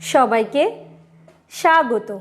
সবাইকে স্বাগত।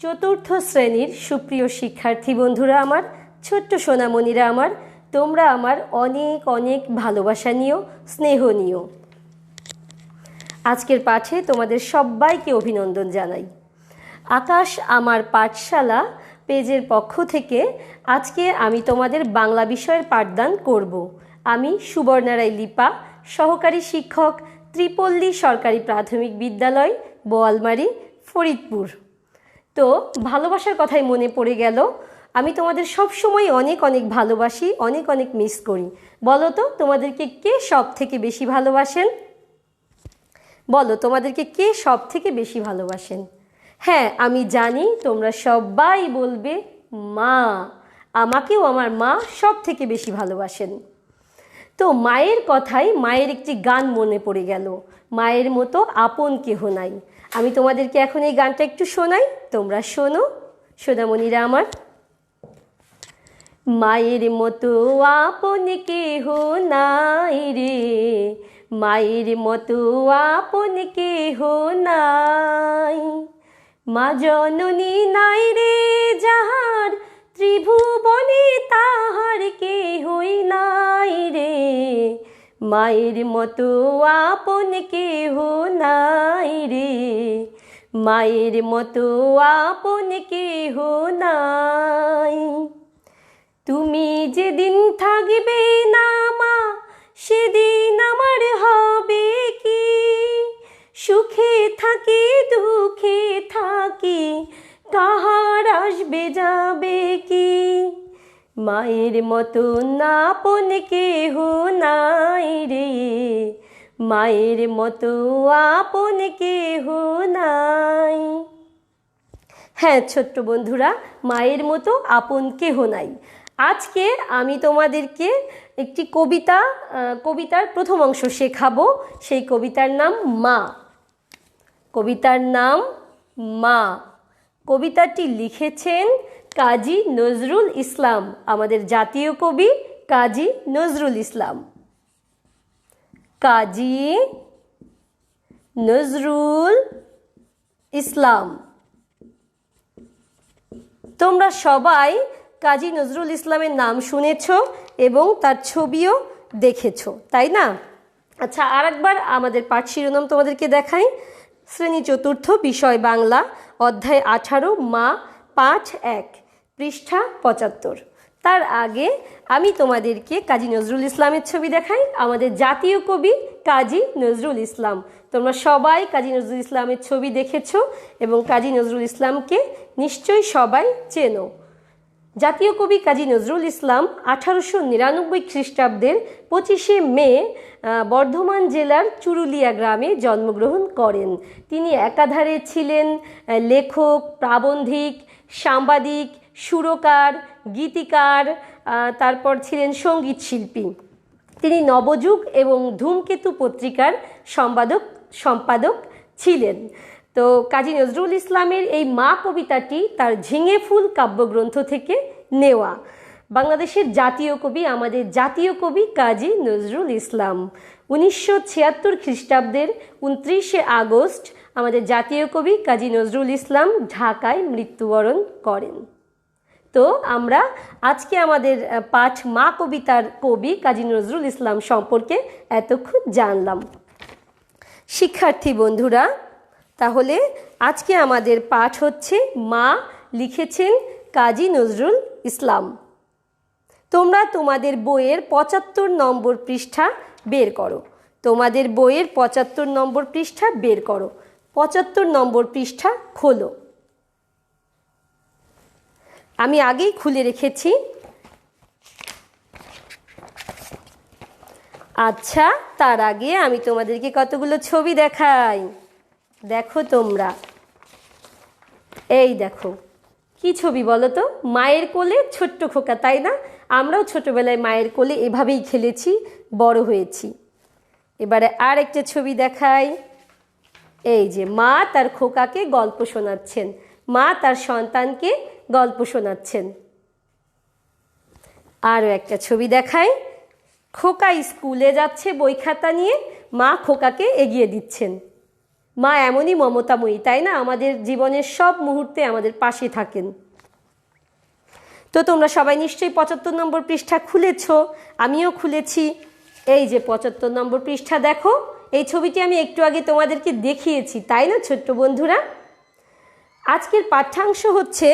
চতুর্থ শ্রেণির সুপ্রিয় শিক্ষার্থী বন্ধুরা আমার, ছোট্ট সোনামণিরা আমার, তোমরা আমার অনেক অনেক ভালোবাসা নিও, স্নেহ নিও। আজকের পাঠে তোমাদের সবাইকে অভিনন্দন জানাই। আকাশ আমার পাঠশালা পেজের পক্ষ থেকে আজকে আমি তোমাদের বাংলা বিষয়ের পাঠদান করব। আমি সুবর্ণারায় লিপা, সহকারী শিক্ষক ত্রিপল্লী সরকারি প্রাথমিক বিদ্যালয়, বোয়ালমারি, ফরিদপুর। তো ভালোবাসার কথাই মনে পড়ে গেল। আমি তোমাদের সব সময় অনেক অনেক ভালোবাসি, অনেক অনেক মিস করি। বলো তো, তোমাদেরকে কে সব থেকে বেশি ভালোবাসেন? বলো, তোমাদেরকে কে সব থেকে বেশি ভালোবাসেন? হ্যাঁ আমি জানি তোমরা সবাই বলবে মা। আমাকেও আমার মা সব থেকে বেশি ভালোবাসেন। তো মায়ের কথাই মায়ের একটি গান মনে পড়ে গেল। মায়ের মতো আপন কেহ নাই। আমি তোমাদেরকে এখন এই গানটা একটু শোনাই। তোমরা শোনো। সোনামণিরা আমার। মায়ের মতো আপন কেহ নাই রে। মায়ের মতো আপন কেহ নাই। মা জননী নাই রে যাহার ত্রিভুবনে তাহার কেহই নাই রে। মায়ের মতো আপন কেহ নাই রে। মায়ের মতো আপন কেহ নাই। তুমি যেদিন থাকবে না মা, সেদিন আমার হবে কি? সুখে থাকি, দুঃখে থাকি কাহার আসবে, যাবে কি? মায়ের মতো না আপন কেহ নাই রে। মায়ের মতো আপন কেহ নাই। হ্যাঁ ছোট্ট বন্ধুরা, মায়ের মতো আপন কেহ নাই। আজকে আমি তোমাদেরকে একটি কবিতা কবিতার প্রথম অংশ শেখাবো। সেই কবিতার নাম মা। কবিতার নাম মা। কবিতাটি লিখেছেন কাজী নজরুল ইসলাম, আমাদের জাতীয় কবি কাজী নজরুল ইসলাম। কাজী নজরুল ইসলাম। তোমরা সবাই কাজী নজরুল ইসলামের নাম শুনেছ এবং তার ছবিও দেখেছ, তাই না? আচ্ছা আরেকবার আমাদের পাঠ শিরোনাম তোমাদেরকে দেখাই। শ্রেণি চতুর্থ বিষয় বাংলা, অধ্যায় আঠারো, মা পাঁচ এক, পৃষ্ঠা পঁচাত্তর। তার আগে আমি তোমাদেরকে কাজী নজরুল ইসলামের ছবি দেখাই, আমাদের জাতীয় কবি কাজী নজরুল ইসলাম। তোমরা সবাই কাজী নজরুল ইসলামের ছবি দেখেছ এবং কাজী নজরুল ইসলামকে নিশ্চয়ই সবাই চেনো। জাতীয় কবি কাজী নজরুল ইসলাম আঠারোশো নিরানব্বই খ্রিস্টাব্দের পঁচিশে মে বর্ধমান জেলার চুরুলিয়া গ্রামে জন্মগ্রহণ করেন। তিনি একাধারে ছিলেন লেখক, প্রাবন্ধিক, সাংবাদিক, সুরকার, গীতিকার তারপর ছিলেন সংগীত শিল্পী। তিনি নবযুগ এবং ধূমকেতু পত্রিকার সম্পাদক সম্পাদক ছিলেন। তো কাজী নজরুল ইসলামের এই মা কবিতাটি তার ঝিঙে ফুল কাব্যগ্রন্থ থেকে নেওয়া। বাংলাদেশের জাতীয় কবি, আমাদের জাতীয় কবি কাজী নজরুল ইসলাম। উনিশশো ছিয়াত্তর খ্রিস্টাব্দের উনত্রিশে আগস্ট আমাদের জাতীয় কবি কাজী নজরুল ইসলাম ঢাকায় মৃত্যুবরণ করেন। তো আমরা আজকে আমাদের পাঠ মা কবিতার কবি কাজী নজরুল ইসলাম সম্পর্কে এতক্ষণ জানলাম। শিক্ষার্থী বন্ধুরা তাহলে আজকে আমাদের পাঠ হচ্ছে মা লিখেছেন কাজী নজরুল ইসলাম। তোমরা তোমাদের বইয়ের পঁচাত্তর নম্বর পৃষ্ঠা বের করো। তোমাদের বইয়ের পঁচাত্তর নম্বর পৃষ্ঠা বের করো। পঁচাত্তর নম্বর পৃষ্ঠা খোলো। আমি আগেই খুলে রেখেছি। আচ্ছা তার আগে আমি তোমাদেরকে কতগুলো ছবি দেখাই? দেখো তোমরা। এই দেখো, কি ছবি বলো তো? মায়ের কোলে ছোট্ট খোকা, তাই না? আমরাও ছোটবেলায় মায়ের কোলে এভাবেই খেলেছি, বড় হয়েছি। এবারে আর একটা ছবি দেখাই। এই যে মা তার খোকাকে গল্প শোনাচ্ছেন। মা তার সন্তানকে গল্প শোনাচ্ছেন। আরও একটা ছবি দেখাই। খোকা স্কুলে যাচ্ছে বই খাতা নিয়ে, মা খোকাকে এগিয়ে দিচ্ছেন। মা এমনই মমতাময়ী, তাই না? আমাদের জীবনের সব মুহূর্তে আমাদের পাশে থাকেন। তো তোমরা সবাই নিশ্চয়ই পঁচাত্তর নম্বর পৃষ্ঠা খুলেছ। আমিও খুলেছি। এই যে পঁচাত্তর নম্বর পৃষ্ঠা, দেখো, এই ছবিটি আমি একটু আগে তোমাদেরকে দেখিয়েছি, তাই না, ছোট্ট বন্ধুরা? আজকের পাঠ্যাংশ হচ্ছে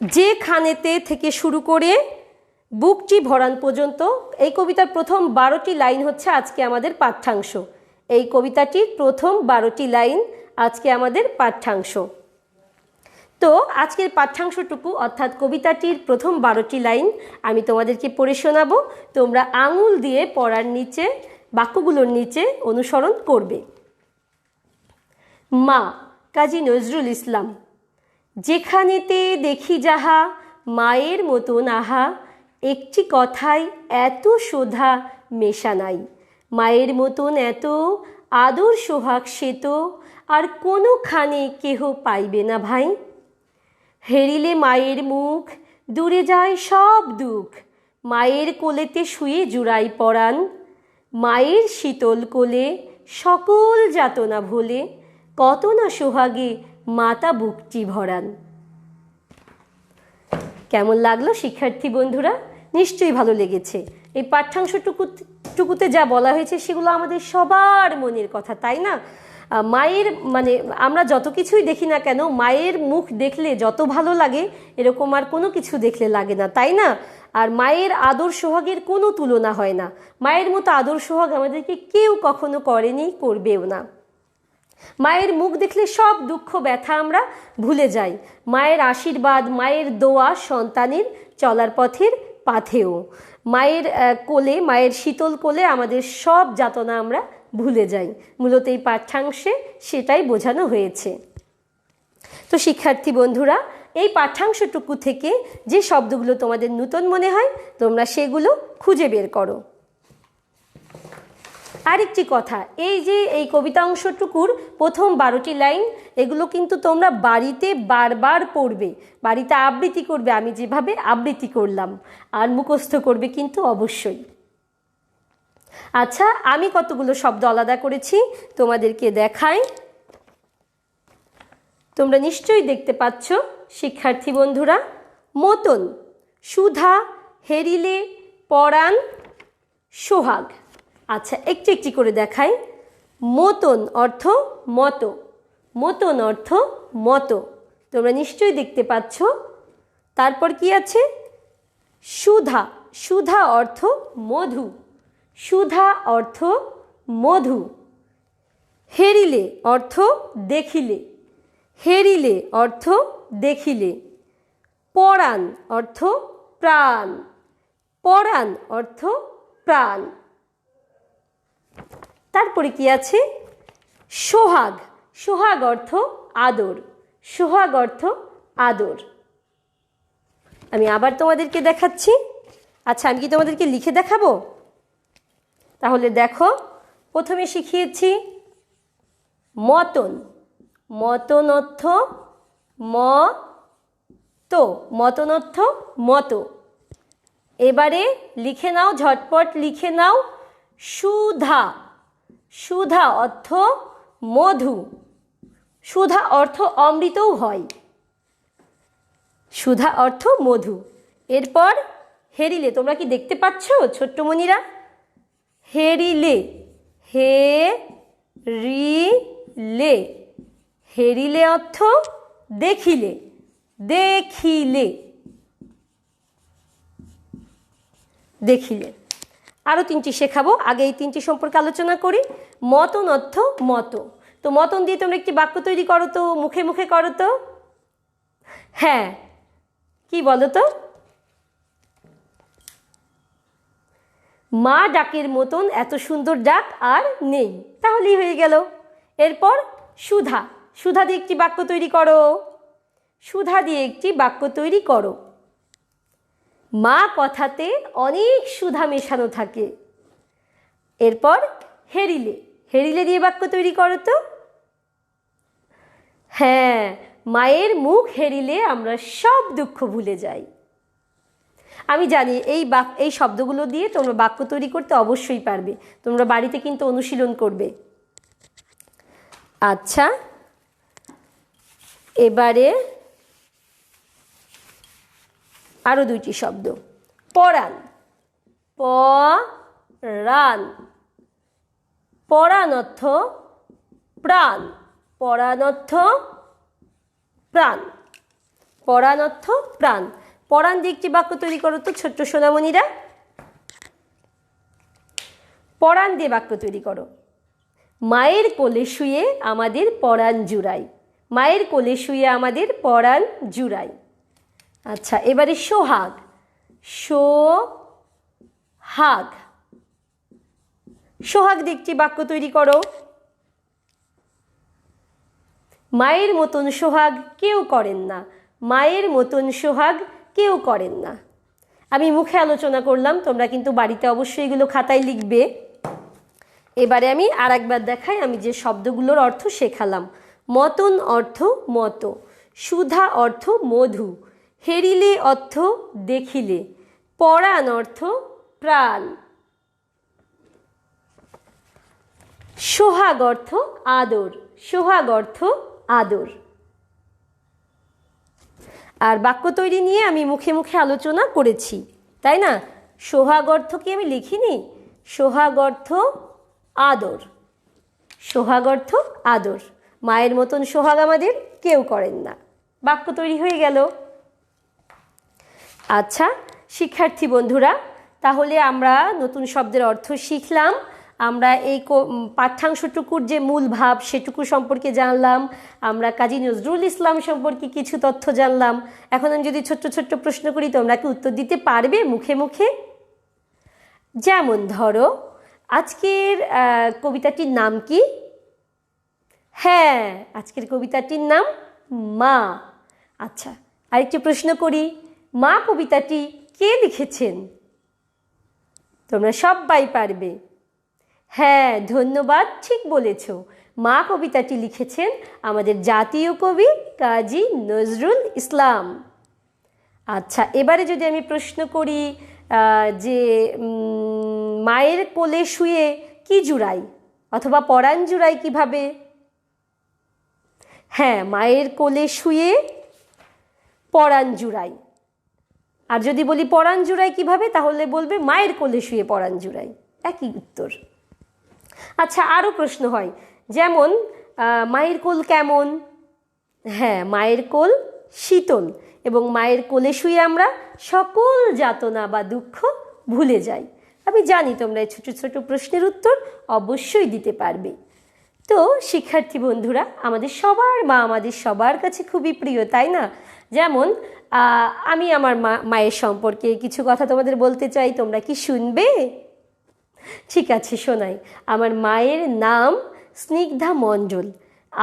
যে খানেতে থেকে শুরু করে বুকটি ভরান পর্যন্ত, এই কবিতার প্রথম বারোটি লাইন হচ্ছে আজকে আমাদের পাঠ্যাংশ। এই কবিতাটির প্রথম বারোটি লাইন, আজকে আমাদের পাঠ্যাংশ। তো আজকের পাঠ্যাংশটুকু, অর্থাৎ কবিতাটির প্রথম বারোটি লাইন, আমি তোমাদেরকে পড়ে শোনাবো। তোমরা আঙুল দিয়ে পড়ার নিচে, বাক্যগুলোর নিচে অনুসরণ করবে। মা, কাজী নজরুল ইসলাম, যেখানেতে দেখি যাহা, মায়ের মতন আহা, একটি কথায় এত শোধা মেশা নাই। মায়ের মতন এত আদর সোহাগ সে তো আর কোনোখানে কেহ পাইবে না ভাই। হেরিলে মায়ের মুখ, দূরে যায় সব দুঃখ। মায়ের কোলেতে শুয়ে জুড়াই পরাণ। মায়ের শীতল কোলে সকল যাতনা ভোলে। কত না সোহাগে মাতা বুকটি ভরান। কেমন লাগল শিক্ষার্থী বন্ধুরা? নিশ্চয়ই ভালো লেগেছে। এই পাঠ্যাংশটুকু টুকুতে যা বলা হয়েছে সেগুলো আমাদের সবার মনের কথা, তাই না? মায়ের মানে আমরা যত কিছুই দেখি না কেন, মায়ের মুখ দেখলে যত ভালো লাগে, এরকম আর কোনো কিছু দেখলে লাগে না, তাই না? আর মায়ের আদর সোহাগের কোনো তুলনা হয় না। মায়ের মতো আদর সোহাগ আমাদেরকে কেউ কখনো করেনি, করবেও না। মায়ের মুখ দেখলে সব দুঃখ, ব্যথা আমরা ভুলে যাই। মায়ের আশীর্বাদ, মায়ের দোয়া সন্তানের চলার পথের পাথেও। মায়ের কোলে, মায়ের শীতল কোলে আমাদের সব যাতনা আমরা ভুলে যাই। মূলত এই পাঠ্যাংশে সেটাই বোঝানো হয়েছে। তো শিক্ষার্থী বন্ধুরা, এই পাঠ্যাংশটুকু থেকে যে শব্দগুলো তোমাদের নূতন মনে হয়, তোমরা সেগুলো খুঁজে বের করো। আরেকটি কথা, এই যে এই কবিতা অংশটুকুর প্রথম বারোটি লাইন, এগুলো কিন্তু তোমরা বাড়িতে বারবার পড়বে, বাড়িতে আবৃত্তি করবে, আমি যেভাবে আবৃত্তি করলাম, আর মুখস্থ করবে কিন্তু অবশ্যই। আচ্ছা আমি কতগুলো শব্দ আলাদা করেছি, তোমাদেরকে দেখাই। তোমরা নিশ্চয়ই দেখতে পাচ্ছ, শিক্ষার্থী বন্ধুরা, মতন, সুধা, হেরিলে, পরাণ, সোহাগ। আচ্ছা একটি একটি করে দেখাই। মতন অর্থ মতো। মতন অর্থ মতো। তোমরা নিশ্চয়ই দেখতে পাচ্ছ। তারপর কি আছে? সুধা। সুধা অর্থ মধু। সুধা অর্থ মধু। হেরিলে অর্থ দেখিলে। হেরিলে অর্থ দেখিলে। পরাণ অর্থ প্রাণ। পরাণ অর্থ প্রাণ। তারপরে কি আছে? সোহাগ। সোহাগ অর্থ আদর। সোহাগ অর্থ আদর। আমি আবার তোমাদেরকে দেখাচ্ছি। আচ্ছা আমি কি তোমাদেরকে লিখে দেখাবো? তাহলে দেখো, প্রথমে শিখিয়েছি মতন। মতন অর্থ ম তো মতন অর্থ মতো। এবারে লিখে নাও, ঝটপট লিখে নাও। সুধা। সুধা অর্থ মধু। সুধা অর্থ অমৃতও হয়। সুধা অর্থ মধু। এরপর হেরিলে, তোমরা কি দেখতে পাচ্ছ ছোট্ট মনিরা হেরিলে। হে রি লে হেরিলে অর্থ দেখিলে দেখিলে। দেখিলে। আরও তিনটি শেখাবো। আগে এই তিনটি সম্পর্কে আলোচনা করি। মতন অর্থ মত। তো মতন দিয়ে তোমরা একটি বাক্য তৈরি করো তো, মুখে মুখে করো তো। হ্যাঁ কি বলো তো? মা ডাকের মতন এত সুন্দর ডাক আর নেই। তাহলেই হয়ে গেল। এরপর সুধা। সুধা দিয়ে একটি বাক্য তৈরি করো। সুধা দিয়ে একটি বাক্য তৈরি করো। মা কথাতে অনেক সুধা মেশানো থাকে। এরপর হেরিলে। হেরিলে দিয়ে বাক্য তৈরি করো তো। হ্যাঁ মায়ের মুখ হেরিলে আমরা সব দুঃখ ভুলে যাই। আমি জানি এই বাক, এই শব্দগুলো দিয়ে তোমরা বাক্য তৈরি করতে অবশ্যই পারবে। তোমরা বাড়িতে কিন্তু অনুশীলন করবে। আচ্ছা এবারে আরও দুইটি শব্দ। পরাণ। প রান পরাণ অর্থ প্রাণ। পরাণ অর্থ প্রাণ। পরাণ অর্থ প্রাণ। পরাণ দিয়ে একটি বাক্য তৈরি করো তো, ছোট্ট সোনামণিরা। পরাণ দিয়ে বাক্য তৈরি করো। মায়ের কোলে শুয়ে আমাদের পরাণ জুড়াই। মায়ের কোলে শুয়ে আমাদের পরাণ জুড়াই। আচ্ছা এবারে সোহাগ। সো হাগ সোহাগ একটি বাক্য তৈরি করো। মায়ের মতন সোহাগ কেউ করেন না। মায়ের মতন সোহাগ কেউ করেন না। আমি মুখে আলোচনা করলাম, তোমরা কিন্তু বাড়িতে অবশ্যই এগুলো খাতায় লিখবে। এবারে আমি আর একবার দেখাই, আমি যে শব্দগুলোর অর্থ শেখালাম। মতন অর্থ মত, সুধা অর্থ মধু। হেরিলে অর্থ দেখিলে, পরাণ অর্থ প্রাণ। সোহাগ অর্থ আদর, সোহাগ অর্থ আদর। আর বাক্য তৈরি নিয়ে আমি মুখে মুখে আলোচনা করেছি, তাই না? সোহাগ অর্থ কি আমি লিখিনি? সোহাগ অর্থ আদর। সোহাগ অর্থ আদর। মায়ের মতন সোহাগ আমাদের কেউ করেন না। বাক্য তৈরি হয়ে গেল। আচ্ছা শিক্ষার্থী বন্ধুরা, তাহলে আমরা নতুন শব্দের অর্থ শিখলাম। আমরা এই পাঠ্যাংশটুকুর যে মূল ভাব সেটুকু সম্পর্কে জানলাম। আমরা কাজী নজরুল ইসলাম সম্পর্কে কিছু তথ্য জানলাম। এখন আমি যদি ছোট্ট ছোট্ট প্রশ্ন করি, তোমরা কি উত্তর দিতে পারবে মুখে মুখে? যেমন ধরো, আজকের কবিতাটির নাম কি? হ্যাঁ আজকের কবিতাটির নাম মা। আচ্ছা আরেকটি প্রশ্ন করি। মা কবিতাটি কে লিখেছেন? তোমরা সবাই পারবে। হ্যাঁ ধন্যবাদ, ঠিক বলেছ। মা কবিতাটি লিখেছেন আমাদের জাতীয় কবি কাজী নজরুল ইসলাম। আচ্ছা এবারে যদি আমি প্রশ্ন করি যে মায়ের কোলে শুয়ে কি জুড়াই অথবা পরাণ জুড়াই কীভাবে? হ্যাঁ মায়ের কোলে শুয়ে পরাণ জুড়াই। আর যদি বলি পরাণ জুড়াই কীভাবে, তাহলে বলবে মায়ের কোলে শুয়ে পরাণ জুড়াই। একই উত্তর। আচ্ছা আরও প্রশ্ন হয়। যেমন মায়ের কোল কেমন? হ্যাঁ মায়ের কোল শীতল এবং মায়ের কোলে শুয়ে আমরা সকল যাতনা বা দুঃখ ভুলে যাই। আমি জানি তোমরা এই ছোটো ছোটো প্রশ্নের উত্তর অবশ্যই দিতে পারবে। তো, শিক্ষার্থী বন্ধুরা, আমাদের সবার মা আমাদের সবার কাছে খুবই প্রিয়, তাই না? যেমন আমি আমার মা, মায়ের সম্পর্কে কিছু কথা তোমাদের বলতে চাই, তোমরা কি শুনবে? ঠিক আছে, শোনাই। আমার মায়ের নাম স্নিগ্ধা মণ্ডল।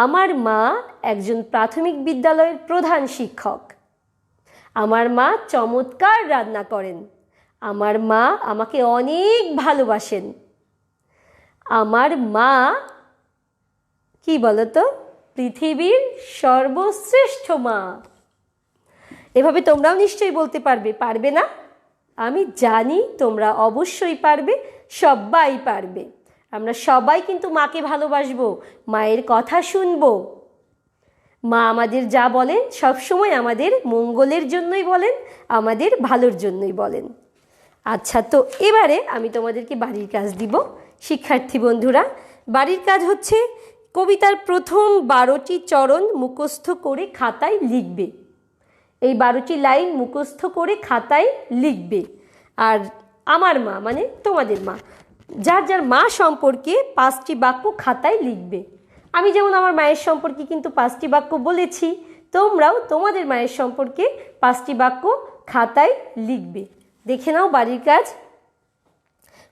আমার মা একজন প্রাথমিক বিদ্যালয়ের প্রধান শিক্ষক। আমার মা চমৎকার রান্না করেন। আমার মা আমাকে অনেক ভালোবাসেন। আমার মা, কি বলতো? পৃথিবীর সর্বশ্রেষ্ঠ মা। এভাবে তোমরাও নিশ্চয়ই বলতে পারবে। পারবে না? আমি জানি তোমরা অবশ্যই পারবে সবাই পারবে। আমরা সবাই কিন্তু মাকে ভালোবাসবো, মায়ের কথা শুনব। মা আমাদের যা বলেন, সবসময় আমাদের মঙ্গলের জন্যই বলেন, আমাদের ভালোর জন্যই বলেন। আচ্ছা তো এবারে আমি তোমাদেরকে বাড়ির কাজ দিব। শিক্ষার্থী বন্ধুরা, বাড়ির কাজ হচ্ছে কবিতার প্রথম বারোটি চরণ মুখস্থ করে খাতায় লিখবে। এই বারোটি লাইন মুখস্থ করে খাতায় লিখবে। আর আমার মা মানে তোমাদের মা, যার যার মা সম্পর্কে পাঁচটি বাক্য খাতায় লিখবে। আমি যেমন আমার মায়ের সম্পর্কে কিন্তু পাঁচটি বাক্য বলেছি, তোমরাও তোমাদের মায়ের সম্পর্কে পাঁচটি বাক্য খাতায় লিখবে। দেখে নাও বাড়ির কাজ।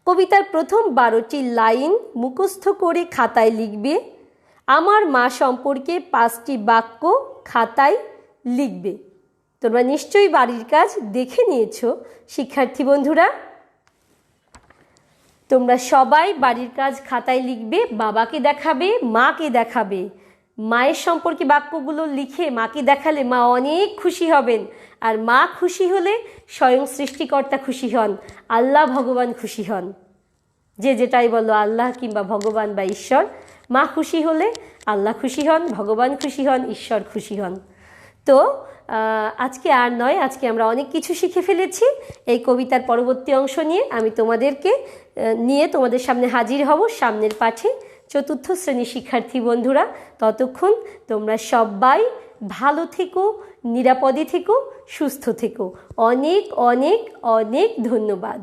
কবিতার প্রথম বারোটি লাইন মুখস্থ করে খাতায় লিখবে। আমার মা সম্পর্কে পাঁচটি বাক্য খাতায় লিখবে। তোমরা নিশ্চয়ই বাড়ির কাজ দেখে নিয়েছো, শিক্ষার্থী বন্ধুরা। তোমরা সবাই বাড়ির কাজ খাতায় লিখবে, বাবাকে দেখাবে, মাকে দেখাবে। মায়ের সম্পর্কে বাক্যগুলো লিখে মাকে দেখালে মা অনেক খুশি হবেন। আর মা খুশি হলে স্বয়ং সৃষ্টিকর্তা খুশি হন, আল্লাহ ভগবান খুশি হন। যে যেটাই বলো, আল্লাহ কিংবা ভগবান বা ঈশ্বর। মা খুশি হলে আল্লাহ খুশি হন, ভগবান খুশি হন, ঈশ্বর খুশি হন। তো আজকে আর নয়, আজকে আমরা অনেক কিছু শিখে ফেলেছি। এই কবিতার পরবর্তী অংশ নিয়ে আমি তোমাদেরকে নিয়ে তোমাদের সামনে হাজির হব সামনের পাঠে। চতুর্থ শ্রেণির শিক্ষার্থী বন্ধুরা, ততক্ষণ তোমরা সবাই ভালো থেকো, নিরাপদে থেকো, সুস্থ থেকো। অনেক অনেক অনেক ধন্যবাদ।